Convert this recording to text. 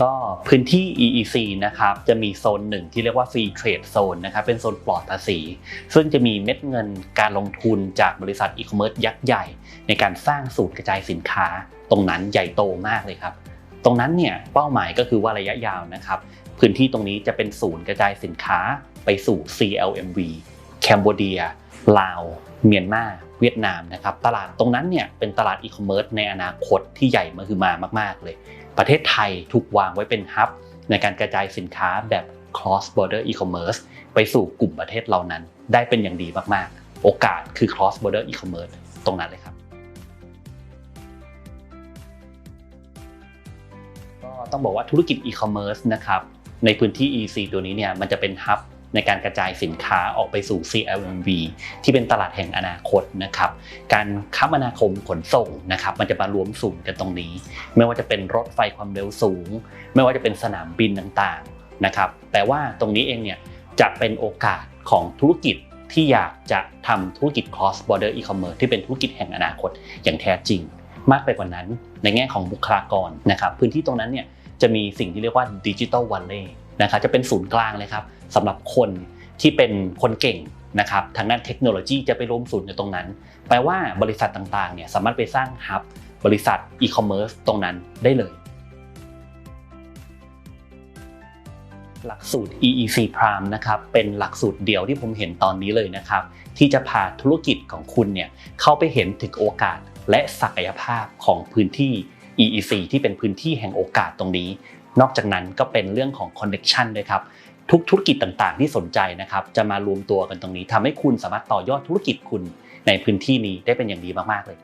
ก็พื้นที่ EEC นะครับจะมีโซนหนึ่งที่เรียกว่า Free Trade Zone นะครับเป็นโซนปลอดภาษี ซึ่งจะมีเม็ดเงินการลงทุนจากบริษัทอีคอมเมิร์ซยักษ์ใหญ่ ในการสร้างศูนย์กระจายสินค้า ตรงนั้นใหญ่โตมากเลยครับ ตรงนั้นเนี่ยเป้าหมายก็คือว่าระยะยาวนะครับ พื้นที่ตรงนี้จะเป็นศูนย์กระจายสินค้าไปสู่ CLMV แคนเบเดีย ลาว เมียนมาเวียดนามนะครับตลาดตรงนั้นเนี่ยเป็นตลาดอีคอมเมิร์ซในอนาคตที่ใหญ่มาคือมามากๆเลย ประเทศไทยถูกวางไว้เป็นฮับ ในการกระจายสินค้าแบบ cross border e-commerce ไปสู่กลุ่มประเทศเหล่านั้น ได้เป็นอย่างดีมากๆ โอกาสคือ cross border e-commerce ตรงนั้นเลยครับก็ต้องบอกว่าธุรกิจ e-commerce นะครับในพื้นที่ EC ตัวนี้เนี่ยมันจะเป็นฮับ ในการกระจายสินค้าออกไปสู่ CLMV ที่เป็นตลาดแห่งอนาคตนะครับ การคมนาคมขนส่งนะครับมันจะมารวมศูนย์กันตรงนี้ ไม่ว่าจะเป็นรถไฟความเร็วสูง ไม่ว่าจะเป็นสนามบินต่างๆนะครับแต่ว่าตรงนี้เองเนี่ยจะเป็นโอกาสของธุรกิจที่อยากจะทำธุรกิจ cross border e-commerce ที่เป็นธุรกิจแห่งอนาคตอย่างแท้จริง มากไปกว่านั้นในแง่ของบุคลากรนะครับพื้นที่ตรงนั้นเนี่ยจะมีสิ่งที่เรียกว่าดิจิ t a ลวันเล่ นะครับจะเป็นศูนย์กลางเลยครับสำหรับคนที่เป็นคนเก่งนะครับทางด้านเทคโนโลยีจะไปรวมศูนย์อยู่ตรงนั้น แปลว่าบริษัทต่างๆเนี่ยสามารถไปสร้างฮับบริษัทอีคอมเมิร์ซตรงนั้นได้เลย หลักสูตร EEC Prime นะครับเป็นหลักสูตรเดียวที่ผมเห็นตอนนี้เลยนะครับ ที่จะพาธุรกิจของคุณเนี่ยเข้าไปเห็นถึงโอกาสและศักยภาพของพื้นที่ EEC ที่เป็นพื้นที่แห่งโอกาสตรงนี้ นอกจากนั้นก็เป็นเรื่องของคอนเน็ชันด้วยครับทุกธุรกิจต่างๆ ที่สนใจนะครับจะมารวมตัวกันตรงนี้ทำให้คุณสามารถต่อยอดธุรกิจคุณในพื้นที่นี้ได้เป็นอย่างดีมากๆเลย